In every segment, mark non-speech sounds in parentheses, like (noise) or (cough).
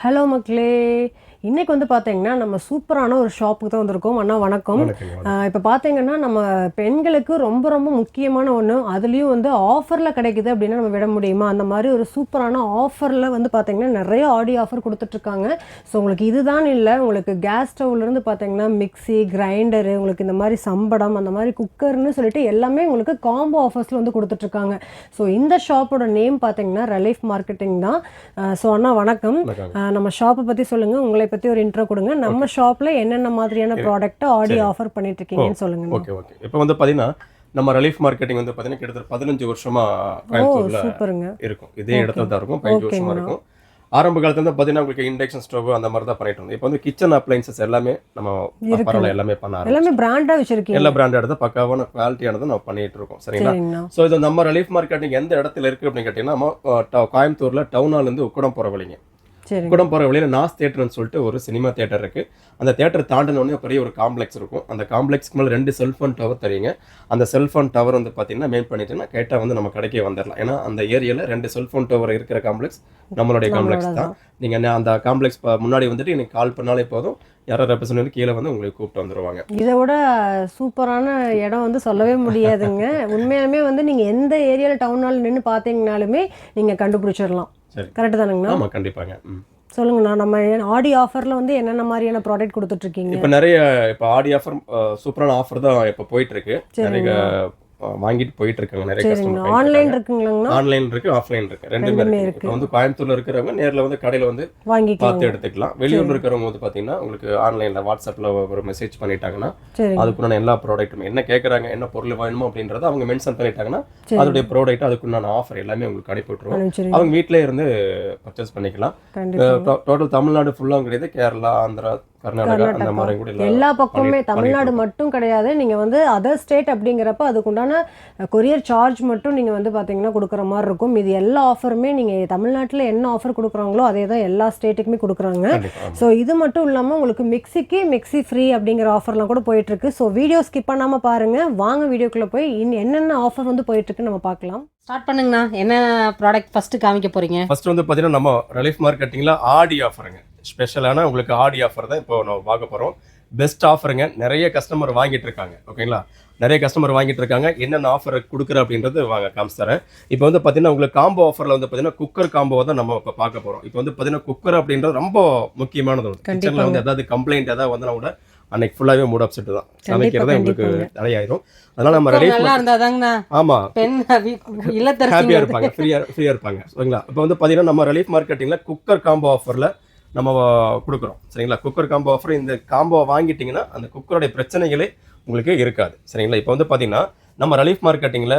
Hello மக்களே இன்னைக்கு வந்து பார்த்தீங்கன்னா நம்ம சூப்பரான ஒரு ஷாப்புக்கு தான் வந்திருக்கோம். அண்ணா வணக்கம். இப்போ பார்த்தீங்கன்னா நம்ம பெண்களுக்கு ரொம்ப ரொம்ப முக்கியமான ஒன்று அதுலேயும் வந்து ஆஃபரில் கிடைக்குது அப்படின்னா நம்ம விட முடியுமா? அந்த மாதிரி ஒரு சூப்பரான ஆஃபரில் வந்து பார்த்தீங்கன்னா நிறைய ஆடி ஆஃபர் கொடுத்துட்ருக்காங்க ஸோ உங்களுக்கு இதுதான் இல்லை. உங்களுக்கு கேஸ் ஸ்டவ்லேருந்து பார்த்தீங்கன்னா மிக்ஸி கிரைண்டரு உங்களுக்கு இந்த மாதிரி சம்படம் அந்த மாதிரி குக்கர்னு சொல்லிட்டு எல்லாமே உங்களுக்கு காம்போ ஆஃபர்ஸில் வந்து கொடுத்துட்ருக்காங்க ஸோ இந்த ஷாப்போட நேம் பார்த்தீங்கன்னா ரிலீஃப் மார்க்கெட்டிங் தான். ஸோ அண்ணா வணக்கம். நம்ம ஷாப்பை பற்றி சொல்லுங்கள் உங்களை பற்றி ஒரு இன்ட்ரோ கொடுங்க. நம்ம ஷாப்பில் என்னென்ன மாதிரியான ப்ராடக்ட்டை ஆடி ஆஃபர் பண்ணிட்டு இருக்கீங்கன்னு சொல்லுங்க ஓகே ஓகே இப்போ வந்து பார்த்தீங்கன்னா நம்ம ரிலீஃப் மார்க்கெட்டிங் வந்து பார்த்தீங்கன்னா கிட்டத்தட்ட பதினஞ்சு வருஷமா கோயம்புத்தூர்ல இருக்கும். இதே இடத்துல தான் இருக்கும். பதினஞ்சு வருஷமா. இருக்கும். ஆரம்ப காலத்துல வந்து பார்த்தீங்கன்னா உங்களுக்கு இண்டக்ஷன் ஸ்டவ் அந்த மாதிரி தான் பண்ணிட்டு இருந்தோம். இப்போ வந்து கிச்சன் அப்ளைன்சஸ் எல்லாமே நம்ம. பரவாயில்ல எல்லாமே பண்ண. எல்லாமே பிராண்டா வச்சிருக்கீங்க. எல்லா பிராண்டட் தான் பக்காவான குவாலிட்டியானது நம்ம பண்ணிட்டு இருக்கோம். சரிங்களா? ஸோ இது நம்ம ரிலீஃப் மார்க்கெட்டிங் எந்த இடத்துல இருக்கு அப்படின்னு கேட்டீங்கன்னா நம்ம கோயம்புத்தூர்ல டவுனால இருந்து உக்கடம் போற வழிங்க. உக்கடம் போற வழியில நாஸ் தேட்டர்னு சொல்லிட்டு ஒரு சினிமா தேட்டர் இருக்கு. அந்த தேட்டர் தாண்டின உடனே பெரிய ஒரு காம்ப்ளெக்ஸ் இருக்கும். அந்த காம்ப்ளெக்ஸ்க்கு மேலே ரெண்டு செல்ஃபோன் டவர் தெரியுங்க. அந்த செல்ஃபோன் டவர் வந்து பார்த்தீங்கன்னா மெயின் பண்ணிட்டுன்னா கேட்டால் வந்து நம்ம கடைக்கே வந்துடலாம் ஏன்னா அந்த ஏரியாவில் ரெண்டு செல்ஃபோன் டவர் இருக்கிற காம்ப்ளெக்ஸ் நம்மளுடைய காம்ப்ளெக்ஸ் தான். நீங்கள் அந்த காம்ப்ளெக்ஸ் முன்னாடி வந்துட்டு எனக்கு கால் பண்ணாலே போதும். யாரோ ரெப்ரசன்ட் கீழே வந்து உங்களுக்கு கூப்பிட்டு வந்துருவாங்க. இதை விட சூப்பரான இடம் வந்து சொல்லவே முடியாதுங்க. உண்மையாலுமே வந்து நீங்க எந்த ஏரியால டவுன் ஹால் நின்று பார்த்தீங்கனாலுமே நீங்க கண்டுபிடிச்சிடலாம். சரி. கரெக்ட் தானுங்கண்ணா? ஆமாம் கண்டிப்பாங்க. சொல்லுங்கண்ணா நம்ம ஆடி ஆஃபர்ல வந்து என்னென்ன மாதிரியான ப்ராடக்ட் கொடுத்துட்டு இருக்கீங்க? இப்போ நிறைய இப்போ ஆடி ஆஃபர் சூப்பரான ஆஃபர் தான் இப்போ போயிட்டு இருக்கு. நிறைய வாங்கிட்டு போயிட்டு இருக்காங்க நிறைய கஸ்டமர் ஆன்லைன் இருக்குங்களாங்கண்ணா ஆன்லைன் இருக்கு ஆஃப்லைன் இருக்கு. ரெண்டுமே இருக்கு. இப்போ வந்து கோயம்புத்தூர்ல இருக்கிறவங்க நேர்ல வந்து கடையில வந்து பார்த்து எடுத்துக்கலாம். வெளியூர்ல இருக்கிறவங்க வந்து பாத்தீங்கன்னா உங்களுக்கு ஆன்லைன்ல வாட்ஸ்அப்ல ஒரு மெசேஜ் பண்ணிட்டாங்கன்னா அதுக்குண்டான எல்லா ப்ராடக்ட்டும் என்ன கேக்குறாங்க என்ன பொருள் வேணுமோ அப்படின்றத அவங்க மென்ஷன் பண்ணிட்டாங்கன்னா. அதோடைய ப்ராடக்ட் அதுக்குண்டான ஆஃபர் எல்லாமே உங்களுக்கு அனுப்பி விட்டுருவோம் அவங்க வீட்டிலே இருந்து பர்ச்சேஸ் பண்ணிக்கலாம். டோட்டல் தமிழ்நாடு ஃபுல்லாக கிடையாது. கேரளா ஆந்திரா கர்நாடகா அந்த. மாதிரி கூட எல்லா பக்கமுமே தமிழ்நாடு மட்டும் கிடையாது. நீங்க வந்து அதர் ஸ்டேட் அப்படிங்கிறப்ப அதுக்குண்டான கொரியர் சார்ஜ் மட்டும் நீங்க வந்து பாத்தீங்கன்னா கொடுக்குற மாதிரி இருக்கும். இது எல்லா ஆஃபருமே நீங்க தமிழ்நாட்டுல என்ன ஆஃபர் கொடுக்குறாங்களோ அதே தான் எல்லா ஸ்டேட்டுக்குமே கொடுக்குறாங்க. ஸோ இது மட்டும் இல்லாமல் உங்களுக்கு மிக்ஸிக்கு மிக்ஸி ஃப்ரீ அப்படிங்கிற ஆஃபர்லாம் கூட போயிட்டு இருக்கு ஸோ வீடியோ ஸ்கிப் பண்ணாமல் பாருங்க. வாங்க வீடியோக்குள்ள போய் இன் என்னென்ன ஆஃபர் வந்து போயிட்டு இருக்குன்னு நம்ம பார்க்கலாம். ஸ்டார்ட் பண்ணுங்கண்ணா. என்ன ப்ராடக்ட் ஃபர்ஸ்ட் காமிக்க போறீங்க? ஃபர்ஸ்ட் வந்து பார்த்தீங்கன்னா நம்ம ரிலீஃப் மார்க்கெட்டிங்கில் ஆடி ஆஃபருங்க ஸ்பெஷலான உங்களுக்கு ஆடி ஆஃபர் தான் இப்போ நம்ம பார்க்க போகிறோம் பெஸ்ட் ஆஃபருங்க நிறைய கஸ்டமர் வாங்கிட்டு இருக்காங்க ஓகேங்களா நிறைய கஸ்டமர் வாங்கிட்டு இருக்காங்க. என்னென்ன ஆஃபர் கொடுக்குற அப்படின்றது வாங்க காமிச்சு தரேன் இப்போ வந்து பார்த்தீங்கன்னா உங்களுக்கு காம்போ ஆஃபரில் வந்து பார்த்தீங்கன்னா குக்கர் காம்போ தான் நம்ம இப்போ பார்க்க போகிறோம் இப்போ வந்து பார்த்தீங்கன்னா குக்கர் அப்படின்றது ரொம்ப முக்கியமானது கிச்சனில் வந்து ஏதாவது கம்ப்ளைண்ட் ஏதாவது வந்து கூட அன்னைக்கு ஃபுல்லாகவே மூட் அப்செட் தான். சமைக்கிறதே உங்களுக்கு தடையாயிரும். அதனால நம்ம இருந்தாதாங்கண்ணா. ஆமாம் பெண் ஹாப்பியா இருப்பாங்க. ஃப்ரீயா ஃப்ரீயா இருப்பாங்க. சரிங்களா? இப்போ வந்து பாத்தீங்கன்னா நம்ம ரிலீஃப் மார்க்கெட்டிங்ல குக்கர் காம்போ ஆஃபர்ல நம்ம கொடுக்குறோம். சரிங்களா? குக்கர் காம்போ ஆஃபர் இந்த காம்போ வாங்கிட்டீங்கன்னா அந்த குக்கருடைய பிரச்சனைகளே உங்களுக்கு இருக்காது. சரிங்களா? இப்போ வந்து பாத்தீங்கன்னா நம்ம ரிலீஃப் மார்க்கெட்டிங்ல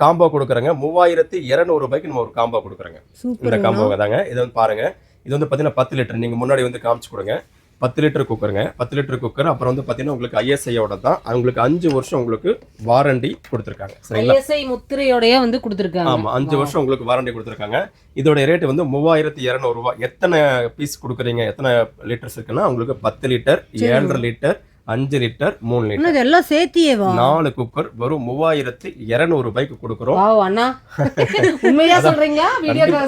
காம்போ கொடுக்குறங்க. மூவாயிரத்தி இரநூறு ரூபாய்க்கு நம்ம ஒரு காம்போ கொடுக்குறோங்க. இந்த காம்போ தாங்க. இது வந்து பாருங்க. இது வந்து பாத்தீங்கன்னா பத்து லிட்டர். நீங்க முன்னாடி வந்து காமிச்சு கொடுங்க. பத்து லிட்டர் குக்கருங்க. பத்து லிட்டர் குக்கர். அப்புறம் வந்து பாத்தீங்கன்னா உங்களுக்கு ஐஎஸ்ஐயோட தான் உங்களுக்கு அஞ்சு வருஷம் உங்களுக்கு வாரண்டி கொடுத்துருக்காங்க. சரிங்களா? ஐஎஸ்ஐ முத்திரையோடய வந்து கொடுத்துருக்காங்க. ஆமா அஞ்சு வருஷம் உங்களுக்கு வாரண்டி கொடுத்துருக்காங்க. இதோட ரேட் வந்து மூவாயிரத்தி இரநூறுவா எத்தனை பீஸ் கொடுக்குறீங்க? எத்தனை லிட்டர்ஸ் இருக்குன்னா உங்களுக்கு பத்து லிட்டர் ஏழரை லிட்டர் அஞ்சு லிட்டர் மூணு லிட்டர். இதெல்லாம் சேர்த்தியேவா? நாலு குக்கர் வெறும் மூவாயிரத்தி இருநூறு ரூபாய்க்கு கொடுக்குறோம். அண்ணா. உண்மையா சொல்றீங்களா?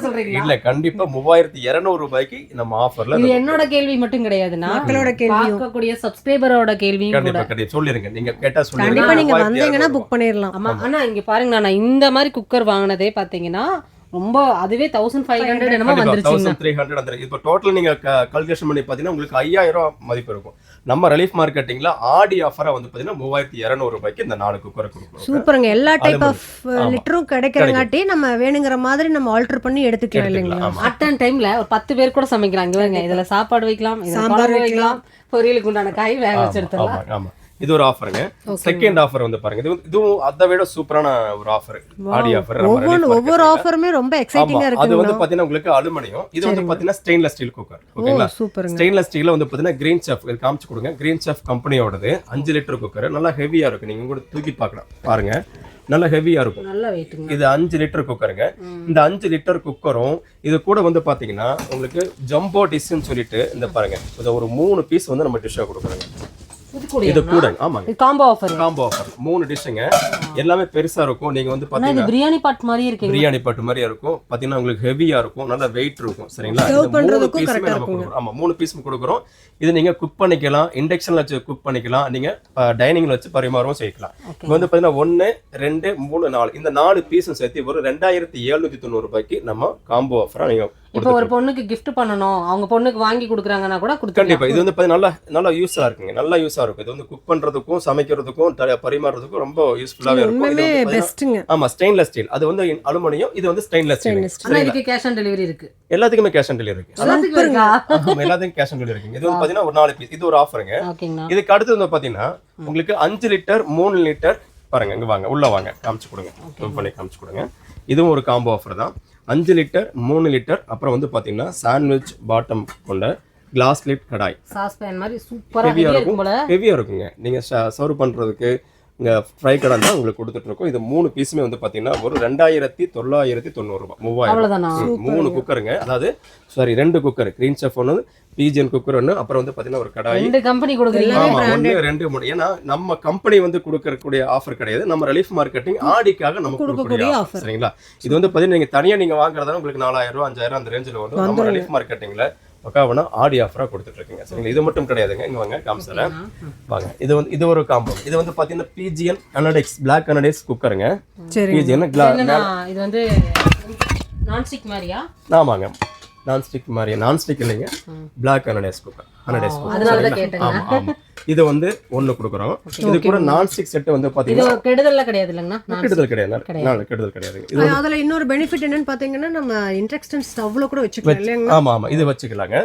சொல்றீங்களா? இல்ல கண்டிப்பா மூவாயிரத்தி இருநூறு ரூபாய்க்கு நம்ம ஆஃபர்ல இது என்னோட கேள்வி மட்டும் கிடையாதுண்ணா. மக்களோட கேள்வியும் பார்க்கக்கூடிய சப்ஸ்கிரைபரோட கூட. கண்டிப்பா கண்டிப்பா. சொல்லிருங்க. நீங்க கேட்டா சொல்லிருங்க. கண்டிப்பா நீங்க 3200 வந்தீங்கன்னா. புக் பண்ணிடலாம் ஆமா. அண்ணா இங்க பாருங்க நான் இந்த மாதிரி குக்கர் வாங்கினதே பாத்தீங்கன்னா ரொம்ப அதுவே தௌசண்ட் ஃபைவ் ஹண்ட்ரட் என்னமோ கண்டிப்பா, வந்துருச்சுங்க. 1300 அந்த இப்போ டோட்டல் நீங்க கால்குலேஷன் பண்ணி பாத்தீங்கன்னா உங்களுக்கு ஐயாயிரம் மதிப்பு இருக்கும். நம்ம ரிலீஃப் மார்க்கெட்டிங்ல ஆடி ஆஃபரா வந்து பாத்தீங்கன்னா மூவாயிரத்தி இருநூறு ரூபாய்க்கு இந்த நாலு குக்கர் கொடுக்குறோம் சூப்பருங்க. எல்லா டைப் ஆஃப். லிட்டரும் கிடைக்கிறங்காட்டி நம்ம வேணுங்கிற மாதிரி நம்ம ஆல்டர் பண்ணி எடுத்துக்கலாம் இல்லைங்களா. அட் அன் டைம்ல ஒரு பத்து பேர் கூட சமைக்கலாம் இங்க இதுல சாப்பாடு வைக்கலாம் சாம்பார் வைக்கலாம். பொரியலுக்கு உண்டான காய் வேக வச்சு ஆமா. இது ஒரு ஆஃபருங்க செகண்ட் ஆஃபர் வந்து பாருங்க. இது இதுவும் அதை விட சூப்பரான ஒரு ஆஃபர் ஆடி ஆஃபர் ஒவ்வொரு ஆஃபருமே ரொம்ப எக்ஸைட்டிங்கா அது வந்து பாத்தீங்கன்னா உங்களுக்கு அலுமினியம். இது வந்து பாத்தீங்கன்னா ஸ்டெயின்லெஸ் ஸ்டீல் குக்கர் ஓகேங்களா ஸ்டெயின்லெஸ் ஸ்டீல்ல வந்து பாத்தீங்கன்னா கிரீன் செஃப் இது காமிச்சு கொடுங்க. கிரீன் செஃப் கம்பெனியோடது அஞ்சு லிட்டர் குக்கர் நல்லா ஹெவியா இருக்கும் நீங்க கூட தூக்கி பார்க்கலாம் பாருங்க. நல்லா ஹெவியா இருக்கும். இது அஞ்சு லிட்டர் குக்கருங்க இந்த அஞ்சு லிட்டர் குக்கரும் இது கூட வந்து பாத்தீங்கன்னா உங்களுக்கு ஜம்போ டிஷ்னு சொல்லிட்டு இந்த பாருங்க. ஒரு மூணு பீஸ் வந்து நம்ம டிஷ்ஷா கொடுக்குறோங்க இது கூட ஆமாங்க. காம்போ ஆஃபர் காம்போ ஆஃபர் மூணு டிஷ்ஷுங்க எல்லாமே பெருசா இருக்கும். நீங்க வந்து பாத்தீங்கன்னா பிரியாணி பாட் மாதிரியே இருக்கு பிரியாணி பட்டு மாதிரியா இருக்கும். பாத்தீங்கன்னா உங்களுக்கு ஹெவியா இருக்கும். நல்ல வெயிட் இருக்கும். சரிங்களா? மூணு ஆ நம்ம கொடுக்குறோம். ஆமா மூணு பீஸும் கொடுக்குறோம். இது நீங்க குக் பண்ணிக்கலாம். இண்டக்ஷன்ல வச்சு குக் பண்ணிக்கலாம். நீங்க டைனிங்ல வச்சு பரிமாறவும் செய்யலாம். இப்போ வந்து பாத்தீங்கன்னா ஒன்னு ரெண்டு மூணு நாலு. இந்த நாலு பீஸும் சேர்த்து ஒரு ரெண்டாயிரத்தி எழுநூத்தி தொண்ணூறு ரூபாய்க்கு நம்ம காம்போ ஆஃபரா நீங்க இப்போ ஒரு பொண்ணுக்கு gift பண்ணணும் அவங்க பொண்ணுக்கு வாங்கி கொடுக்குறாங்கன்னா கூட கண்டிப்பா. இது வந்து நல்லா நல்லா யூஸா இருக்குங்க. நல்லா யூஸா இருக்கும். இது வந்து குக் பண்றதுக்கும் சமைக்கிறதுக்கும் பரிமாறுறதுக்கும் ரொம்ப யூஸ்ஃபுல்லாவே இருக்கும். பெஸ்ட்டுங்க ஆமா ஸ்டெயின்லெஸ் ஸ்டீல் அது வந்து அலுமினியம் இது வந்து ஸ்டெயின்லெஸ் ஸ்டீல் இதுக்கு கேஷ் ஆன் டெலிவரி இருக்கு. எல்லாத்துக்குமே கேஷ் ஆன் டெலிவரி இருக்கு. எல்லாத்துக்கும் இருக்கா கேஷ் ஆன் டெலிவரி இருக்குங்க இது வந்து பாத்தீங்கன்னா ஒரு நாலு பீஸ் இது ஒரு ஆஃபருங்க இதுக்கு அடுத்து வந்து பாத்தீங்கன்னா உங்களுக்கு அஞ்சு லிட்டர் மூணு லிட்டர் பாருங்க இங்க வாங்க உள்ள வாங்க. காமிச்சு கொடுங்க. பண்ணி காமிச்சு கொடுங்க. இதுவும் ஒரு காம்போ ஆஃபர் தான். அஞ்சு லிட்டர் மூணு லிட்டர் அப்புறம் வந்து பாத்தீங்கன்னா சாண்ட்விச் பாட்டம் கொண்ட glass lid kadai. Sauce pan மாதிரி சூப்பரா ஹெவியா ஹெவியா இருக்கும். இருக்கும் போல. ஹெவியா இருக்குங்க. நீங்க சர்வ் பண்றதுக்கு இங்க ஃப்ரை கடை தான் உங்களுக்கு கொடுத்துட்டு இருக்கோம் இது மூணு பீஸுமே வந்து பாத்தீங்கன்னா ஒரு ரெண்டாயிரத்தி தொள்ளாயிரத்தி தொண்ணூறு ரூபாய். மூவாயிரம் மூணு குக்கருங்க. அதாவது சாரி ரெண்டு குக்கர். கிரீன் செஃப் ஒன்று பிஜிஎன் குக்கர் ஒன்று அப்புறம் வந்து பாத்தீங்கன்னா ஒரு கடாய். ரெண்டு கம்பெனி கொடுக்குறீங்க. ஆமா ஒன்று ரெண்டு மூணு. ஏன்னா நம்ம கம்பெனி வந்து கொடுக்கறக்கூடிய ஆஃபர் கிடையாது. நம்ம ரிலீஃப் மார்க்கெட்டிங் ஆடிக்காக நம்ம கொடுக்கக்கூடிய. ஆஃபர் சரிங்களா? இது வந்து பாத்தீங்கன்னா நீங்க தனியா நீங்க வாங்குறதா உங்களுக்கு நாலாயிரம் ரூபாய் அஞ்சாயிரம் அந்த ரேஞ்சில் வரும். நம்ம. ரிலீஃப் மார்க்கெட்டிங்ல பக்காவனா ஆடி ஆஃபரா கொடுத்துட்டு இருக்கீங்க சரிங்களா? இது மட்டும் கிடையாதுங்க. இங்க வாங்க காமிச்சறேன் வாங்க. இது வந்து இது ஒரு காம்போ இது வந்து பாத்தீங்கன்னா பிஜிஎன் அனடெக்ஸ் பிளாக் அனடெக்ஸ் குக்கருங்க பிஜிஎன் இது வந்து நான்ஸ்டிக் மாதிரியா? ஆமாங்க. நான்ஸ்டிக் மாதிரி நான்ஸ்டிக் இல்லைங்க. பிளாக் அனடெக்ஸ் குக்கர் தான் குக்கர் கேட்டேங்க. ஆமா ஆமா. இது வந்து ஒண்ணு கொடுக்குறோம். இது கூட நான்ஸ்டிக் செட் வந்து இது பாத்தீங்கன்னா கெடுதல்ல கிடையாது இல்லைங்கண்ணா கெடுதல் கிடையாது. நாலு கெடுதல் கிடையாது. இது அதுல இன்னொரு பெனிஃபிட் என்னன்னு பாத்தீங்கன்னா நம்ம இன்டெக்ஸ்டன் ஸ்டவ்ல கூட வச்சுக்கலாம் இல்லைங்க ஆமா ஆமா. இது வச்சுக்கலாங்க.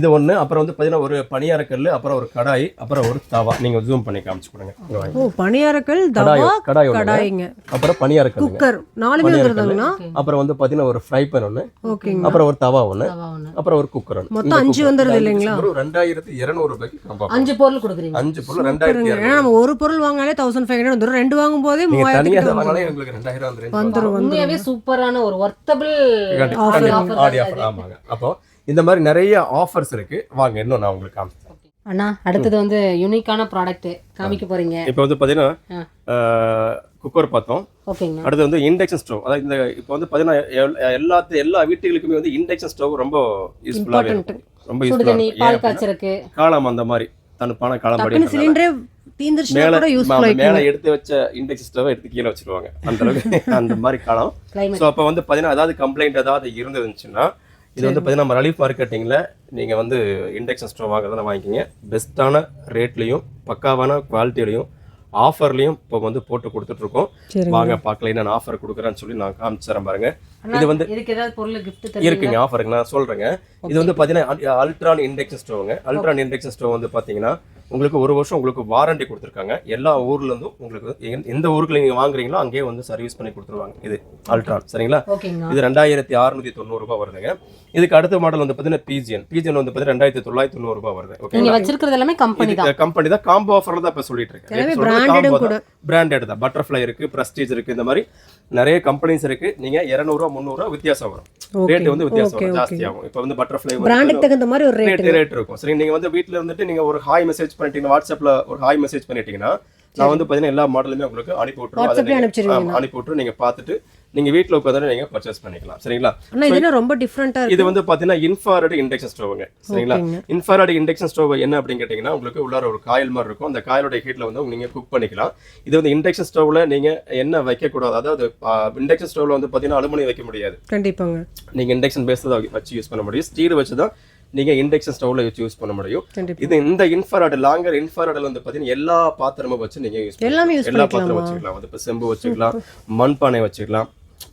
இது ஒண்ணு அப்புறம் வந்து பாத்தீங்கன்னா ஒரு பணியார கல்லு அப்புறம் ஒரு கடாய் அப்புறம் ஒரு தவா. நீங்க ஜூம் பண்ணி காமிச்சு கொடுங்க. ஓ பணியாரக்கல் கடாய் தவா கடாய் ஒண்ணு. கடாய்ங்க. அப்புறம் பணியார கல்லுங்க குக்கர் நாலுமே வந்துருதுங்கண்ணா? அப்புறம் வந்து பாத்தீங்கன்னா ஒரு ஃப்ரை பேன் ஒண்ணு. ஓகேங்க அப்புறம் ஒரு தவா ஒண்ணு. அப்புறம் ஒரு குக்கர் ஒண்ணு. மொத்தம் அஞ்சு. வந்துருது இல்லைங்களா? ஒரு ரெண்டாயிரத்தி இருநூறு ரூபாய்க்கு. அஞ்சு பொருள் கொடுக்குறீங்க அஞ்சு பொருள் ரெண்டாயிரத்தி ஏன்னா நம்ம ஒரு பொருள் வாங்கினாலே தௌசண்ட் ஃபைவ் ஹண்ட்ரட் வந்துடும் ரெண்டு வாங்கும் போதே வாங்கினாலே உங்களுக்கு ரெண்டாயிரம் உண்மையாவே சூப்பரான ஒரு ஒர்த்தபிள் ஆஃபர் ஆமாங்க. அப்போ இந்த மாதிரி நிறைய ஆஃபர்ஸ் இருக்கு. வாங்க இன்னும் நான் உங்களுக்கு காமிச்சேன் அண்ணா அடுத்தது வந்து யூனிக்கான ப்ராடக்ட் காமிக்க போறீங்க. இப்போ வந்து பாத்தீங்கன்னா ஆ. குக்கர் பார்த்தோம். ஓகேங்கண்ணா அடுத்து வந்து இண்டக்ஷன் ஸ்டவ் அதாவது இந்த இப்போ வந்து பார்த்தீங்கன்னா எல்- எல்லாத்து எல்லா வீட்டுகளுக்குமே வந்து இண்டக்ஷன் ஸ்டவ் ரொம்ப யூஸ்ஃபுல்லாகவே இருக்கும் ரொம்ப யூஸ்ஃபுல்லாக காலம் அந்த மாதிரி. தனுப்பான காலம் சிலிண்டரே மேல எடுத்து வச்ச இண்டக்ஷன் ஸ்டவ் எடுத்து கீழே வச்சிருவாங்க. அந்த அளவுக்கு (laughs) அந்த மாதிரி காலம். ஸோ அப்போ வந்து பார்த்தீங்கன்னா ஏதாவது கம்ப்ளைண்ட் ஏதாவது இருந்துச்சுன்னா இது வந்து பார்த்தீங்கன்னா நம்ம ரிலீஃப் மார்க்கெட்டிங்கில் நீங்கள் வந்து இண்டக்ஷன் ஸ்டவ் வாங்குறதுனா வாங்கிக்கிங்க. பெஸ்ட்டான ரேட்லையும் பக்காவான குவாலிட்டிலையும் ஆஃபர்லையும் இப்போ வந்து போட்டு கொடுத்துட்டு இருக்கோம். சரிங்க. வாங்க பார்க்கல நான் ஆஃபர் கொடுக்குறேன்னு சொல்லி நான் காமிச்சிடறேன் பாருங்க. இது வந்து இருக்குங்க ஆஃபருக்கு நான் சொல்றேங்க. இது வந்து பாத்தீங்கன்னா அல்ட்ரான் இண்டக்ஷன் ஸ்டவ்ங்க அல்ட்ரான் இண்டக்ஷன் ஸ்டவ் வந்து பாத்தீங்கன்னா உங்களுக்கு ஒரு வருஷம் உங்களுக்கு வாரண்டி கொடுத்துருக்காங்க. எல்லா ஊர்ல இருந்தும் உங்களுக்கு எந்த- ஊருக்குள்ள நீங்க வாங்குறீங்களோ அங்கேயே வந்து சர்வீஸ் பண்ணி கொடுத்துருவாங்க. இது அல்ட்ரான் சரிங்களா? இது ரெண்டாயிரத்தி அறுநூத்தி தொண்ணூறு ரூபாய் வருதுங்க. இதுக்கு அடுத்த மாடல் வந்து பாத்தீங்கன்னா பிஜிஎன் பிஜிஎன் வந்து பாத்தீங்கன்னா ரெண்டாயிரத்தி தொள்ளாயிரத்தி தொண்ணூறு ரூபாய் வருது. வச்சிருக்கிறது எல்லாமே கம்பெனி தான். கம்பெனி தான். காம்போ ஆஃபர்ல தான் இப்ப சொல்லிட்டு இருக்கேன். பிராண்டட் தான். பட்டர்ஃப்ளை இருக்கு பிரஸ்டீஜ் இருக்கு இந்த மாதிரி நிறைய கம்பெனிஸ் இருக்கு. நீங்க இருநூறுவா முந்நூறுவா வித்தியாசம் வரும். ரேட் வந்து வித்தியாசம் வரும். ஓகே ஜாஸ்தி ஆகும். இப்போ வந்து பட்டர்ஃப்ளை பிராண்டுக்கு தகுந்த மாதிரி ஒரு ரேட் ரேட் ரேட் இருக்கும். சரி நீங்க வந்து வீட்ல இருந்துட்டு நீங்க ஒரு ஹாய் மெசேஜ் பண்ணிட்டீங்க வாட்ஸ்அப்ல ஒரு ஹாய் மெசேஜ் பண்ணிட்டீங்கன்னா நான் வந்து பாத்தீங்கன்னா எல்லா மாடலுமே உங்களுக்கு அனுப்பி விட்டுருவோம். அனுப்பி விட்டு நீங்க பார்த்துட்டு நீங்க வீட்ல உட்காந்து நீங்க பர்ச்சேஸ் பண்ணிக்கலாம். சரிங்களா? இது ரொம்ப டிஃப்ரெண்டா இது வந்து பாத்தீங்கன்னா இன்ஃபாரட் இண்டக்ஷன் ஸ்டவ்ங்க சரிங்களா. இன்ஃபாரட் இண்டக்ஷன் ஸ்டவ் என்ன அப்படின்னு கேட்டீங்கன்னா உங்களுக்கு உள்ளார ஒரு காயில் மாதிரி இருக்கும். அந்த காயலோட ஹீட்ல வந்து நீங்க குக் பண்ணிக்கலாம். இது வந்து இண்டக்ஷன் ஸ்டவ்ல நீங்க என்ன வைக்க கூடாது அதாவது இண்டக்ஷன் ஸ்டவ்ல வந்து பாத்தீங்கன்னா அலுமினியம் வைக்க முடியாது. கண்டிப்பாங்க. நீங்க இண்டக்ஷன் பேஸ் தான் வச்சு யூஸ் பண்ண முடியும். ஸ்டீல் வச்சு தான் நீங்க இண்டக்ஷன் ஸ்டவ்ல வச்சு யூஸ் பண்ண முடியும். இது இந்த இன்ஃபராட் லாங்கர் இன்ஃபராட்ல வந்து பாத்தீங்கன்னா எல்லா பாத்திரமும் வச்சு நீங்க யூஸ் எல்லாமே எல்லா பாத்திரம் பண்ணிக்கலாமா? வச்சுக்கலாம். வந்து இப்ப செம்பு வச்சுக்கலாம் மண்பானை வச்சுக்கலாம்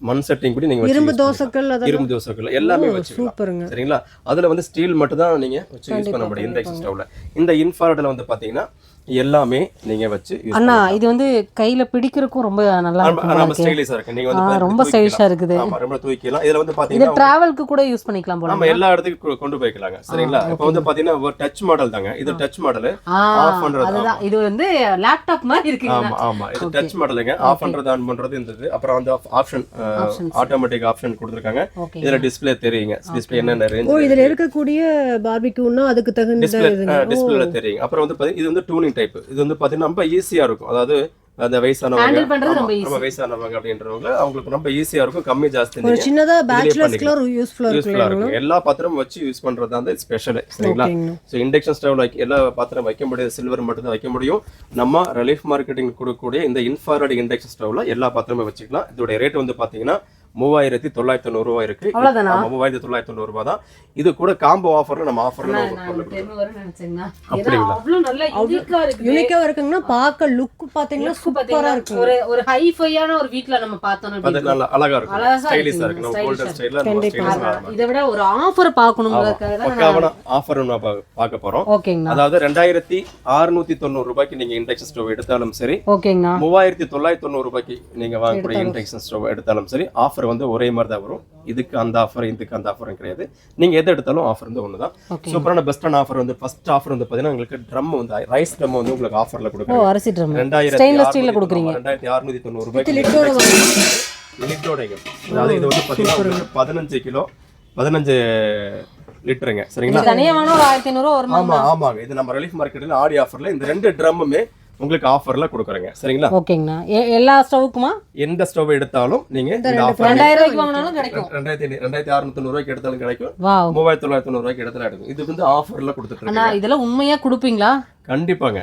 மண் செட்டிங் கூட நீங்க இரும்பு அதெல்லாம்? இரும்பு தோசைகள் எல்லாமே வச்சுக்கலாம். சூப்பருங்க. சரிங்களா? அதுல வந்து ஸ்டீல் மட்டும் தான் நீங்க வச்சு யூஸ் பண்ண முடியும் இண்டக்ஷன் ஸ்டவ்ல இந்த இன்ஃபராட்ல வந்து பாத்தீங்கன்னா எல்லாமே நீங்க வச்சு யூஸ் அண்ணா இது வந்து கையில பிடிக்கிறதுக்கும் ரொம்ப நல்லா இருக்கு. ஸ்டைலிஷா இருக்கு. நீங்க வந்து ரொம்ப. ஸ்டைலிஷா இருக்குது. ஆமா ரொம்ப தூக்கிக்கலாம். இதுல வந்து இது பாத்தீங்கன்னா டிராவல்க்கு கூட யூஸ் பண்ணிக்கலாம் போல நம்ம எல்லா இடத்துக்கும் கொண்டு போய்க்கலாங்க. சரிங்களா? இப்போ வந்து பாத்தீங்கன்னா ஒரு டச் மாடல் தாங்க. இது டச் மாடல் ஆஃப் பண்றது அதுதான். இது வந்து லேப்டாப் மாதிரி இருக்குங்க ஆமா ஆமா. இது டச் மாடலுங்க ஆஃப் பண்றது ஆன் பண்றது இருந்தது. அப்புறம் வந்து ஆப்ஷன். ஆட்டோமேட்டிக் ஆப்ஷன் கொடுத்துருக்காங்க. இதுல டிஸ்ப்ளே தெரியுங்க. டிஸ்ப்ளே என்னென்ன ஓ ரேஞ்ச் இதுல இருக்கக்கூடிய பார்பிக்யூன்னா அதுக்கு தகுந்த டிஸ்ப்ளே ஓ. டிஸ்ப்ளேல தெரியுங்க. அப்புறம் வந்து இது வந்து டூனிங் டைப் இது வந்து பாத்தீங்கன்னா ரொம்ப ஈஸியா இருக்கும். அதாவது அந்த வயசானவங்க ரொம்ப வயசானவங்க அப்படின்றவங்க அவங்களுக்கு ரொம்ப ஈஸியா இருக்கும். கம்மி ஜாஸ்தி ஒரு சின்னதா பேச்சுலர்ஸ்க்குலாம் யூஸ்ஃபுல்லா இருக்கும் எல்லா பாத்திரமும் வச்சு யூஸ் பண்றது தான் ஸ்பெஷல் சரிங்களா? ஸோ இண்டக்ஷன் ஸ்டவ்ல எல்லா பாத்திரம் வைக்க முடியாது சில்வர் மட்டும் தான் வைக்க முடியும். நம்ம ரிலீஃப் மார்க்கெட்டிங் கொடுக்கக்கூடிய இந்த இன்ஃபாரட் இண்டக்ஷன் ஸ்டவ்ல எல்லா பாத்திரமும் வச்சுக்கலாம். இதோட ரேட் வந்து பாத்தீங்கன்னா மூவாயிரத்தி தொள்ளாயிரத்தி தொண்ணூறு ரூபாய் இருக்கு. மூவாயிரத்தி தொள்ளாயிரத்தி தொண்ணூறு ரூபாய் தான். இது கூட காம்போ ஆஃபர்ல நம்ம ஆஃபர்ல அப்படிங்களா? யூனிக்கா இருக்குங்கன்னா பார்க்க லுக் பாத்தீங்கன்னா சூப்பரா இருக்கும் ஒரு ஒரு ஹைஃபையான ஒரு வீட்ல நம்ம இருக்கும்? நல்லா அழகா இருக்கும். ஸ்டைலிஷா இருக்கு நம்ம கோல்டன் ஸ்டைல்ல நம்ம இதை விட ஒரு ஆஃபர் பக்காவான ஆஃபர் நம்ம பார்க்க போறோம். அதாவது ரெண்டாயிரத்தி அறுநூத்தி தொண்ணூறு ரூபாய்க்கு நீங்க இண்டக்ஷன் ஸ்டவ் எடுத்தாலும் சரி தொள்ளாயிரத்தி தொண்ணூறு ரூபாய்க்கு நீங்க வாங்கக்கூடிய இண்டக்ஷன் ஸ்டவ் எடுத்தாலும் சரி ஆஃபர் வந்து ஒரே மாதிரி தான் வரும். இதுக்கு அந்த ஆஃபர் இதுக்கு அந்த ஆஃபரும் கிடையாது. நீங்க எது எடுத்தாலும் ஆஃபர் வந்து ஒண்ணுதான். ஓகே சூப்பரான பெஸ்டான ஆஃபர் வந்து ஃபர்ஸ்ட் ஆஃபர் வந்து பாத்தீங்கன்னா உங்களுக்கு ட்ரம் வந்து ரைஸ் ட்ரம் வந்து உங்களுக்கு ஆஃபர்ல கொடுக்குறோம் அரிசி ட்ரம் ரெண்டாயிரத்தி ஸ்டெயின்லெஸ் ஸ்டீல்ல கொடுக்குறீங்க. ரெண்டாயிரத்தி அறுநூத்தி தொண்ணூறு ரூபாய்க்கு. லிட்டோடைங்க அதாவது இது வந்து உங்களுக்கு பதினஞ்சு கிலோ பதினஞ்சு லிட்டருங்க. சரிங்களா? இது தனியா வாங்கினா ஒரு ஆயிரத்தி ஐநூறு ஒரு ஆமா ஆமாங்க. இது நம்ம ரிலீஃப் மார்க்கெட்ல ஆடி ஆஃபர்ல இந்த ரெண்டு ட்ரம்முமே உங்களுக்கு ஆஃபர்ல கொடுக்குறேங்க. சரிங்களா? ஓகேங்கண்ணா. எல்லா ஸ்டவ்க்குமா எந்த ஸ்டவ் எடுத்தாலும் நீங்க கிடைக்கும். ரெண்டாயிரத்தி ரெண்டாயிரத்தி அறுநூத்தி ரூபாய்க்கு எடுத்தாலும் கிடைக்கும். மூவாயிரத்தி தொள்ளாயிரத்தி தொண்ணூறு ரூபாய்க்கு எடுத்தாலும் எடுக்கும் இது வந்து ஆஃபர்ல இருக்கேன் இதெல்லாம் உண்மையா கொடுப்பீங்களா? கண்டிப்பாங்க.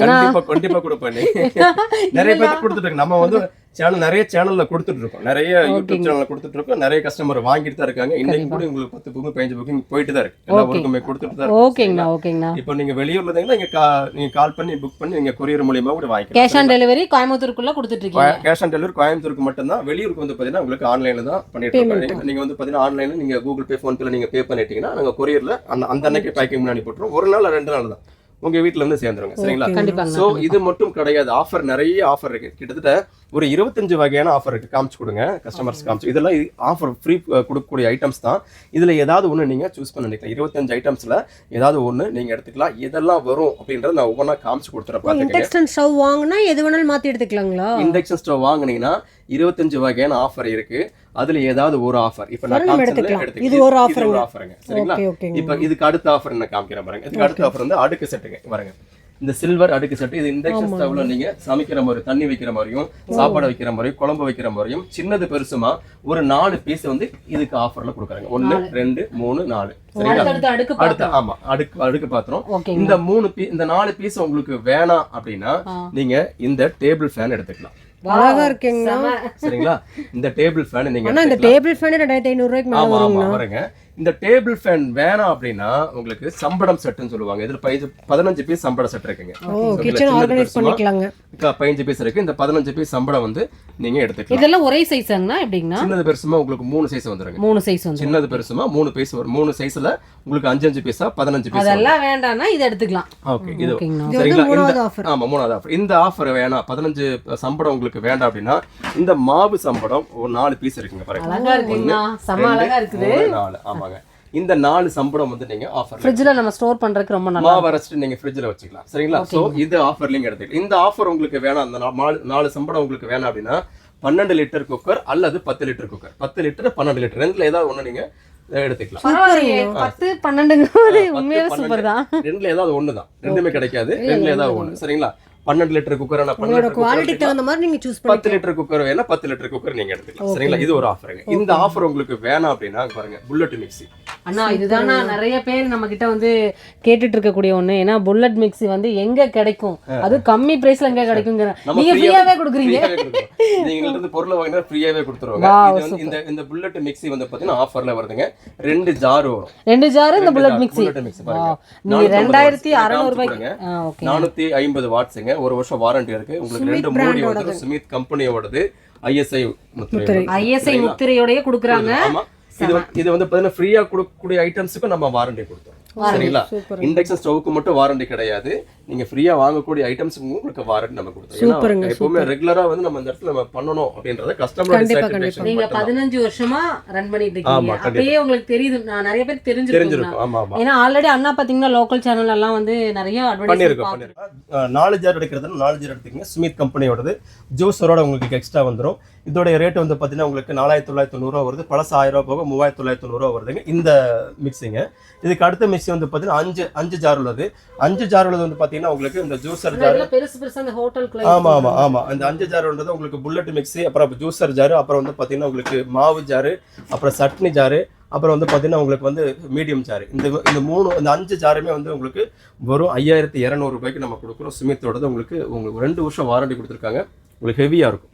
கண்டிப்பா கண்டிப்பா கொடுப்பேன். (laughs) நிறைய பேருக்கு கொடுத்துட்டு. நம்ம வந்து சேனல் நிறைய சேனல்ல கொடுத்துட்டு இருக்கோம். நிறைய யூடியூப் சேனல்ல கொடுத்துட்டு இருக்கோம். நிறைய கஸ்டமர் வாங்கிட்டு தான் இருக்காங்க. இன்னைக்கு கூட உங்களுக்கு பத்து புக்கு பதினஞ்சு புக்கிங் போயிட்டு தான் இருக்கு. எல்லா ஊருக்குமே கொடுத்துட்டு தான் ஓகேங்கண்ணா ஓகேங்கண்ணா. இப்போ நீங்க வெளியூர்ல இருந்தீங்கன்னா நீங்க கா- நீங்க கால் பண்ணி புக் பண்ணி நீங்க கொரியர் மூலியமா கூட வாங்கிக்கலாம். கேஷ் ஆன் டெலிவரி கோயம்புத்தூருக்குள்ள கொடுத்துட்டு இருக்கீங்க. கேஷ் ஆன் டெலிவரி கோயம்புத்தூருக்கு மட்டும்தான். வெளியூருக்கு வந்து பாத்தீங்கன்னா உங்களுக்கு ஆன்லைன்ல தான் பண்ணிட்டு இருக்கோம். நீங்க வந்து பாத்தீங்கன்னா ஆன்லைன்ல நீங்க கூகுள் பே ஃபோன் பேல நீங்க பே பண்ணிட்டீங்கன்னா நாங்க கொரியர்ல அந்த அந்த அன்னைக்கு பேக்கிங் பண்ணி போட்டுருவோம். ஒரு நாள் ரெண்டு நாள் தான். உங்க வீட்ல இருந்து சேர்ந்துருங்க சரிங்களா? சோ இது மட்டும் கிடையாது. ஆஃபர் நிறைய ஆஃபர் இருக்கு. கிட்டத்தட்ட ஒரு இருபத்தஞ்சு வகையான ஆஃபர் இருக்கு. காமிச்சு கொடுங்க. கஸ்டமர்ஸ் காமிச்சு. இதெல்லாம் ஆஃபர் ஃப்ரீ கொடுக்கக்கூடிய ஐட்டம்ஸ் தான். இதுல ஏதாவது ஒண்ணு நீங்க சூஸ் பண்ண நினைக்கலாம். இருபத்தஞ்சு ஐட்டம்ஸ்ல ஏதாவது ஒண்ணு நீங்க எடுத்துக்கலாம். இதெல்லாம் வரும் அப்படின்றத நான் ஒவ்வொன்றா காமிச்சு கொடுத்துறேன். இண்டக்ஷன் ஸ்டவ் வாங்கினா எது வேணாலும் மாத்தி எடுத்துக்கலாங்களா? இண்டக்ஷன் ஸ்டவ் வாங்குனீங்கன்னா இருபத்தஞ்சு வகையான ஆஃபர் இருக்கு. அதுல ஏதாவது ஒரு ஆஃபர் இப்ப நான் காமிச்சதுல. இது ஒரு offer-ங்க. ஆஃபருங்க சரிங்களா? இப்ப இதுக்கு அடுத்த ஆஃபர் என்ன காமிக்கிறேன் பாருங்க. இதுக்கு அடுத்த ஆஃபர் வந்து அடுக்கு செட்டுங்க பாருங்க. இந்த சில்வர் அடுக்கு செட்டு இது இண்டக்ஷன் ஸ்டவ்ல நீங்க சமைக்கிற மாதிரி தண்ணி வைக்கிற மாதிரியும் சாப்பாடு வைக்கிற மாதிரியும் குழம்பு வைக்கிற மாதிரியும் சின்னது பெருசுமா ஒரு நாலு பீஸ் வந்து இதுக்கு ஆஃபர்ல கொடுக்குறாங்க. ஒன்னு ரெண்டு மூணு நாலு. அடுத்த ஆமா அடுக்கு அடுக்கு பாத்திரம். இந்த மூணு இந்த நாலு பீஸ் உங்களுக்கு வேணாம் அப்படின்னா. நீங்க இந்த டேபிள் ஃபேன் எடுத்துக்கலாம். அழகா இருக்கீங்களா செம. சரிங்களா? இந்த டேபிள் ஃபேன் நீங்க ஆனா இந்த. டேபிள் ஃபேன் ரெண்டாயிரத்தி ஐநூறு ரூபாய்க்கு மேல ஆமா ஆமா வருங்களா வருங்க. இந்த டேபிள் ஃபேன் வேணாம் அப்படின்னா உங்களுக்கு சம்படம் செட்டுன்னு சொல்லுவாங்க. இதுல பதினஞ்சு பதினஞ்சு பீஸ் சம்பட செட் இருக்குங்க. இதுல பதினஞ்சு பீஸ் இருக்கு. இந்த பதினஞ்சு பீஸ் சம்பளம் வந்து நீங்க எடுத்துக்கலாம். இதெல்லாம் ஒரே சைஸாங்கண்ணா எப்படிங்கண்ணா? சின்னது பெருசுமா உங்களுக்கு மூணு சைஸ் வந்துருங்க. மூணு சைஸ் வந்து சின்னது பெருசுமா மூணு பீஸ் வரும். மூணு சைஸ்ல உங்களுக்கு அஞ்சு அஞ்சு பீஸா பதினஞ்சு பீஸ் அதெல்லாம் வேண்டாம்னா இதை எடுத்துக்கலாம். ஓகே இது சரிங்களா? மூணாவது இந்த ஆஃபர் ஆமா மூணாவது ஆஃபர் இந்த ஆஃபர் வேணாம். பதினஞ்சு சம்பளம் உங்களுக்கு வேண்டாம் அப்படின்னா இந்த மாவு சம்பளம் ஒரு நாலு பீஸ் இருக்குங்க பாருங்க. அழகா இருக்குங்கண்ணா. செம அழகா இருக்குது. நாலு. ஆமாங்க இந்த நாலு சம்பளம் வந்து நீங்க ஆஃபர் ஃப்ரிட்ஜ்ல நம்ம ஸ்டோர் பண்றதுக்கு ரொம்ப நல்லா மாவு அரைச்சிட்டு நீங்க ஃப்ரிட்ஜ்ல வச்சுக்கலாம். சரிங்களா? சோ இது ஆஃபர்லயும் எடுத்துக்கலாம். இந்த ஆஃபர் உங்களுக்கு வேணாம். அந்த நாலு- நாலு சம்பளம் உங்களுக்கு வேணாம் அப்படின்னா பன்னெண்டு லிட்டர் குக்கர் அல்லது பத்து லிட்டர் குக்கர் பத்து லிட்டர் பன்னெண்டு லிட்டர் ரெண்டுல ஏதாவது ஒண்ணு நீங்க எடுத்துக்கலாம். பத்து உண்மையாவே. சூப்பர் தான். ரெண்டுல ஏதாவது ஒண்ணுதான். ரெண்டுமே கிடைக்காது. ரெண்டுல ஏதாவது ஒண்ணு. சரிங்களா? பன்னெண்டு லிட்டர் குக்கர் நான் பன்னெண்டு குவாலிட்டிக்கு தகுந்த மாதிரி நீங்க சூஸ் பத்து லிட்டர் குக்கர் வேணா பத்து லிட்டர் குக்கர் நீங்க எடுத்துக்கலாம். சரிங்களா? இது ஒரு ஆஃபருங்க இந்த ஆஃபர் உங்களுக்கு வேணாம் அப்படின்னா பாருங்க புல்லட் மிக்ஸி அண்ணா இதுதான் நிறைய பேர் நம்ம கிட்ட வந்து கேட்டுட்டு இருக்கக்கூடிய ஒண்ணு. ஏன்னா புல்லட் மிக்ஸி வந்து எங்க கிடைக்கும்? அது கம்மி பிரைஸ்ல எங்க கிடைக்குங்கிற நீங்க ஃப்ரீயாவே கொடுக்குறீங்க. நீங்க இருந்து பொருளை வாங்கினா ஃப்ரீயாவே கொடுத்துருவாங்க. இந்த இந்த புல்லட் மிக்ஸி வந்து பாத்தீங்கன்னா ஆஃபர்ல வருதுங்க. ரெண்டு ஜார் வரும். ரெண்டு ஜார் இந்த புல்லட் மிக்ஸி புல்லட் மிக்ஸி பாருங்க. நீங்க 450 ரெண்டாயிரத்தி watts. அறநூறு காமிச்சு ரூபாய்க்கு நானூத்தி ஐம்பது வாட்ஸுங்க ஒரு வருஷம் வாரண்டி இருக்கு. உங்களுக்கு ரெண்டு மூடி வந்துடும் சுமித் கம்பெனியோடது ஐஎஸ்ஐ முத்திரை. ஐஎஸ்ஐ முத்திரையோடய கொடுக்குறாங்க. இது வந்து- இது வந்து பாத்தீங்கன்னா ஃப்ரீயா கொடுக்கக்கூடிய ஐட்டம்ஸுக்கு நம்ம வாரண்டி கொடுத்தோம். சரிங்களா? இண்டக்ஷன் ஸ்டவ்க்கு மட்டும் வாரண்டி கிடையாது. நீங்க ஃப்ரீயா வாங்கக்கூடிய ஐட்டம்ஸ்க்கு உங்களுக்கு வாரண்டி நம்ம ஏன்னா எப்பவுமே ரெகுலரா வந்து நம்ம இந்த இடத்துல நம்ம பண்ணணும் அப்படின்றத கஸ்டமர். நீங்க பதினஞ்சு வருஷமா ரன் பண்ணிட்டு இருக்கீங்க. அப்பயே உங்களுக்கு தெரியுது. நான் நிறைய பேர் தெரிஞ்சிருக்கேன் தெரிஞ்சிருக்கும். ஆமா ஆமா. ஏன்னா ஆல்ரெடி அண்ணா பாத்தீங்கன்னா லோக்கல் சேனல் எல்லாம் வந்து நிறைய பண்ணிருக்கோம் பண்ணிருக்கோம் நாலு ஜார் எடுக்கிறதுனா நாலு ஜார் எடுத்துக்கங்க ஸ்மித் கம்பெனியோடது ஜூஸரோட உங்களுக்கு எக்ஸ்ட்ரா வந்துரும். இதோடைய ரேட் வந்து பார்த்தீங்கன்னா உங்களுக்கு நாலாயிரத்தி தொள்ளாயிரத்தி தொண்ணூறுவா வருது. பழசு ரூபா போக மூவாயிரத்தி தொள்ளாயிரத்தி தொண்ணூறுவா வருதுங்க. இந்த மிக்சிங்க இதுக்கு அடுத்த மிக்சி வந்து பார்த்தீங்கன்னா அஞ்சு அஞ்சு ஜார் உள்ளது. அஞ்சு ஜார் உள்ளது வந்து பார்த்தீங்கன்னா உங்களுக்கு இந்த ஜூசர் ஜார் இதெல்லாம் பெருசு பெருசு அந்த அஞ்சு ஜார்ன்றது உங்களுக்கு புல்லட் மிக்ஸி அப்புறம் ஜூசர் ஜாரு அப்புறம் வந்து பாத்தீங்கன்னா உங்களுக்கு மாவு ஜாரு அப்புறம் சட்னி ஜாரு அப்புறம் வந்து பாத்தீங்கன்னா உங்களுக்கு வந்து மீடியம் ஜாரு இந்த இந்த மூணு இந்த அஞ்சு ஜாருமே வந்து உங்களுக்கு வெறும் ஐயாயிரத்தி இரநூறு ரூபாய்க்கு நம்ம கொடுக்குறோம். சுமித்தோடது உங்களுக்கு உங்களுக்கு ரெண்டு வருஷம் வாரண்டி கொடுத்துருக்காங்க. உங்களுக்கு ஹெவியா இருக்கும்.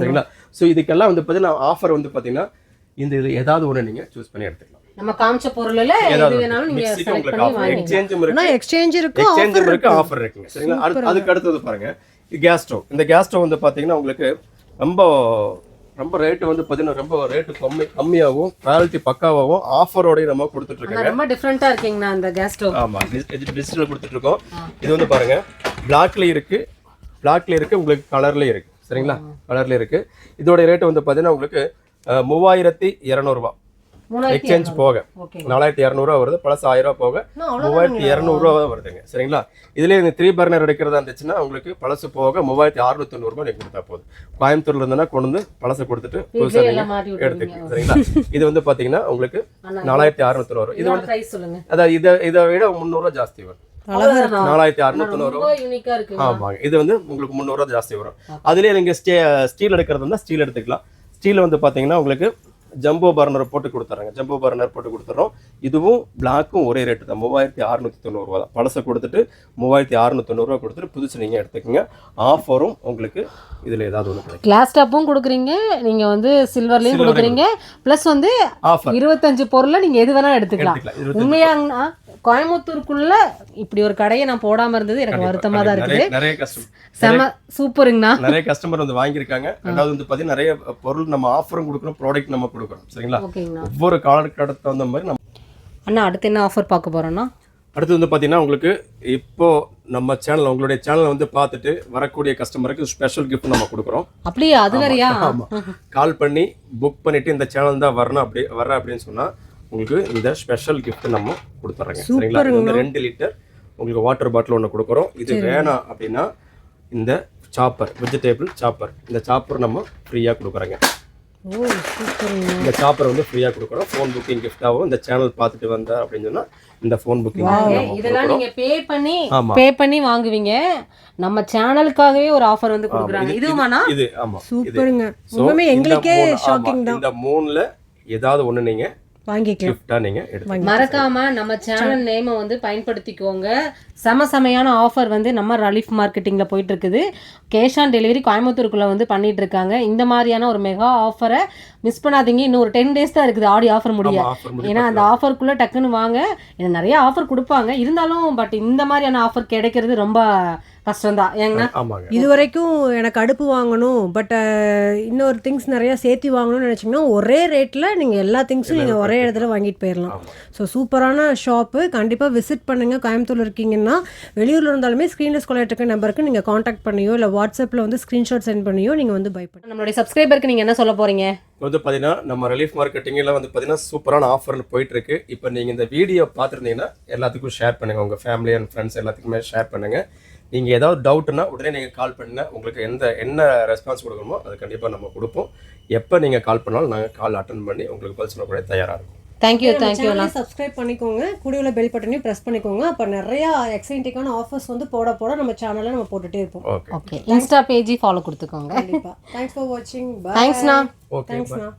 சரிங்களா? ஸோ இதுக்கெல்லாம் வந்து பாத்தீங்கன்னா ஆஃபர் வந்து பாத்தீங்கன்னா இந்த இது ஏதாவது ஒன்று நீங்க சூஸ் பண்ணி எடுத்துக்கலாம். நம்ம காமிச்ச பொருள்ல எது வேணாலும் நீங்க செலக்ட் பண்ணி எக்ஸ்சேஞ்சும் இருக்கு. எக்ஸ்சேஞ்ச் இருக்கு. எக்ஸ்சேஞ்ச் ஆஃபர் இருக்கு ஆஃபர் இருக்குங்க. சரிங்களா? அடுத்து- அதுக்கு அடுத்தது பாருங்க. கேஸ் ஸ்டவ் இந்த கேஸ் ஸ்டவ் வந்து பாத்தீங்கன்னா உங்களுக்கு ரொம்ப ரொம்ப ரேட்டு வந்து பாத்தீங்கன்னா ரொம்ப ரேட்டு கம்மி கம்மியாகவும் குவாலிட்டி பக்காவாகவும் ஆஃபரோடய நம்ம கொடுத்துட்டு ஆனா இருக்கோங்க. ரொம்ப டிஃப்ரெண்டா இருக்கீங்கண்ணா அந்த கேஸ் ஸ்டவ் ஆமா டிஜிட்டல் கொடுத்துட்டு இருக்கோம். இது வந்து பாருங்க. பிளாக்ல இருக்கு. பிளாக்ல இருக்கு உங்களுக்கு கலர்ல இருக்கு. சரிங்களா? கலர்ல இருக்கு. இதோட ரேட் வந்து பாத்தீங்கன்னா உங்களுக்கு மூவாயிரத்தி மூணாயிரத்தி எக்ஸ்சேஞ்ச் போக. நாலாயிரத்தி இரநூறுவா வருது பழசு ஆயிரம் ரூபா போக. மூவாயிரத்தி இரநூறுவா வருதுங்க. சரிங்களா? இதுல இந்த த்ரீ பர்னர் எடுக்கிறதா இருந்துச்சுன்னா உங்களுக்கு பழசு போக மூவாயிரத்தி அறுநூத்தி தொண்ணூறுபா நீங்க கொடுத்தா போதும். கோயம்புத்தூர்ல இருந்தனா கொண்டு வந்து பழசை கொடுத்துட்டு புதுசா வீட்லயே நீங்க எல்லாம் மாட்டி விட்டுருவீங்க. எடுத்துக்கங்க சரிங்களா? இது வந்து பாத்தீங்கன்னா உங்களுக்கு நாலாயிரத்தி அறுநூத்தி வரும் இது சொல்லுங்க. அதாவது இதை இதை விட முந்நூறுவா ஜாஸ்தி வரும்? நாலாயிரத்தி ஆனா அறுநூத்தி தொண்ணூறு ரொம்ப யூனிக்கா இருக்கு. ஆமாங்க. இது வந்து உங்களுக்கு முந்நூறுவா ஜாஸ்தி வரும். அதுலயே நீங்க ஸ்டே ஸ்டீல் எடுக்கிறது இருந்தால் ஸ்டீல் எடுத்துக்கலாம். ஸ்டீல் வந்து பாத்தீங்கன்னா உங்களுக்கு ஜம்போ பர்னர் போட்டு கொடுத்துறாங்க. ஜம்போ பர்னர் போட்டு கொடுத்துறோம். இதுவும் பிளாக்கும் ஒரே ரேட்டு தான். மூவாயிரத்தி அறுநூத்தி தொண்ணூறுவா தான். பழசை கொடுத்துட்டு மூவாயிரத்தி அறுநூத்தி தொண்ணூறுவா கொடுத்துட்டு புதுசு நீங்க எடுத்துக்கோங்க. ஆஃபரும் உங்களுக்கு இதுல ஏதாவது ஒன்று கிடைக்கும். கிளாஸ் டாப்பும் கொடுக்குறீங்க. நீங்க வந்து சில்வர்லயும் கொடுக்குறீங்க. பிளஸ் வந்து ஆஃபர் இருபத்தஞ்சு பொருள்ல நீங்க எது வேணா எடுத்துக்கலாம். உண்மையாங்கண்ணா கோயம்புத்தூருக்குள்ள இப்படி ஒரு கடையை நான் போடாம இருந்தது எனக்கு வருத்தமா தான் இருக்குது. நிறைய கஸ்டமர் செம சூப்பருங்கண்ணா. நிறைய கஸ்டமர் வந்து வாங்கியிருக்காங்க. ரெண்டாவது வந்து பார்த்தீங்கன்னா நிறைய பொருள் நம்ம ஆஃபரும் கொடுக்குறோம் ப்ராடக்ட் நம்ம கொடுக்குறோம் சரிங்களா? ஒவ்வொரு காலகட்டத்துக்கு தகுந்த மாதிரி நம்ம அண்ணா அடுத்து என்ன ஆஃபர் பார்க்க போறோம்னா அடுத்து வந்து பார்த்தீங்கன்னா உங்களுக்கு இப்போ நம்ம சேனல் உங்களுடைய சேனலை வந்து பார்த்துட்டு வரக்கூடிய கஸ்டமருக்கு ஸ்பெஷல் கிஃப்ட் நம்ம கொடுக்குறோம். அப்படியே? அது ஆமா. கால் பண்ணி புக் பண்ணிட்டு இந்த சேனல் தான் வரணும் அப்படி வர அப்படின்னு சொன்னா உங்களுக்கு இந்த ஸ்பெஷல் gift நம்ம கொடுத்துட்றோங்க சரிங்களா? இது வந்து ரெண்டு லிட்டர் உங்களுக்கு வாட்டர் பாட்டில் ஒன்று கொடுக்குறோம். இது வேணாம் அப்படின்னா இந்த சாப்பர் வெஜிடேபிள் சாப்பர் இந்த சாப்பர் நம்ம ஃப்ரீயாக கொடுக்குறோங்க. ஓ சூப்பருங்க. இந்த சாப்பர் வந்து ஃப்ரீயாக கொடுக்குறோம். ஃபோன் புக்கிங் கிஃப்டாகவும் இந்த சேனல் பார்த்துட்டு வந்தா அப்படின்னு சொன்னா இந்த ஃபோன் புக்கிங் இதெல்லாம் கொடுக்குறோம். நீங்க பே பண்ணி. பே பண்ணி வாங்குவீங்க. நம்ம சேனலுக்காகவே ஒரு ஆஃபர் வந்து கொடுக்குறாங்க. இதுவுமாண்ணா இது ஆமா. இது சூப்பருங்க. எங்களுக்கே ஷாக்கிங் தான். இந்த மூணுல ஏதாவது ஒண்ணு நீங்க வாங்கிக்கலாம். கிஃப்டா நீங்க எடுத்து மறக்காம நம்ம சேனல் நேமை வந்து பயன்படுத்திக்கோங்க. செம செமையான ஆஃபர் வந்து நம்ம ரலீஃப் மார்க்கெட்டிங்ல போயிட்டு இருக்குது கேஷ் ஆன் டெலிவரி கோயம்புத்தூருக்குள்ள வந்து பண்ணிட்டு இருக்காங்க இந்த மாதிரியான ஒரு மெகா ஆஃபரை மிஸ் பண்ணாதீங்க. இன்னும் ஒரு டென் டேஸ் தான் இருக்குது ஆடி ஆஃபர் முடிய. ஏன்னா அந்த ஆஃபருக்குள்ள டக்குன்னு வாங்க. ஏன்னா நிறைய ஆஃபர் கொடுப்பாங்க. இருந்தாலும் பட் இந்த மாதிரியான ஆஃபர் கிடைக்கிறது ரொம்ப கஷ்டம்தான். ஆமாங்க. இது வரைக்கும் எனக்கு அடுப்பு வாங்கணும் பட் இன்னொரு திங்ஸ் நிறைய சேர்த்து வாங்கணும்னு நினச்சிங்கன்னா ஒரே ரேட்டில் நீங்கள் எல்லா திங்ஸும் நீங்கள் ஒரே இடத்துல வாங்கிட்டு போயிடலாம். ஸோ சூப்பரான ஷாப்பு கண்டிப்பாக விசிட் பண்ணுங்கள் கோயம்புத்தூர்ல இருக்கீங்கன்னா வெளியூரில் இருந்தாலுமே ஸ்க்ரீனில் ஸ்கொலைட் இருக்க நம்பருக்கு நீங்கள் காண்டாக்ட் பண்ணியோ இல்லை வாட்ஸ்அப்பில் வந்து ஸ்க்ரீன்ஷாட் சென்ட் பண்ணியோ நீங்கள் வந்து பை பண்ணி நம்மளுடைய சப்ஸ்கிரைபருக்கு நீங்க என்ன சொல்ல போறீங்க? வந்து பார்த்தீங்கன்னா நம்ம ரிலீஃப் மார்க்கெட்டிங்கில் வந்து பார்த்தீங்கன்னா சூப்பரான ஆஃபர் போயிட்டு இருக்கு இப்போ நீங்கள் இந்த வீடியோ பார்த்துருந்தீங்கன்னா எல்லாத்துக்கும் ஷேர் பண்ணுங்க. உங்கள் ஃபேமிலி அண்ட் ஃப்ரெண்ட்ஸ் எல்லாத்துக்குமே ஷேர் பண்ணுங்க. நீங்கள் ஏதாவது டவுட்னா உடனே நீங்கள் கால் பண்ணுங்க. உங்களுக்கு எந்த என்ன ரெஸ்பான்ஸ் கொடுக்கணுமோ அது கண்டிப்பாக நம்ம கொடுப்போம். எப்போ நீங்கள் கால் பண்ணாலும் நாங்கள் கால் அட்டன் பண்ணி உங்களுக்கு பதில் சொல்லக்கூடிய தயாராக இருக்கும். தேங்க்யூ தேங்க்யூ சப்ஸ்கிரைப் பண்ணிக்கோங்க. கூடிய பெல் பட்டனையும் ப்ரெஸ் பண்ணிக்கோங்க. அப்போ நிறையா எக்ஸைட்டிங்கான ஆஃபர்ஸ் வந்து போட போட நம்ம சேனலில் நம்ம போட்டுகிட்டே இருப்போம். ஓகே ஓகே இன்ஸ்டா பேஜி ஃபாலோ கொடுத்துக்கோங்க. கண்டிப்பாக தேங்க்ஸ் ஃபார் வாட்சிங் தேங்க்ஸ்ண்ணா ஓகே தேங்க்ஸ்ண்ணா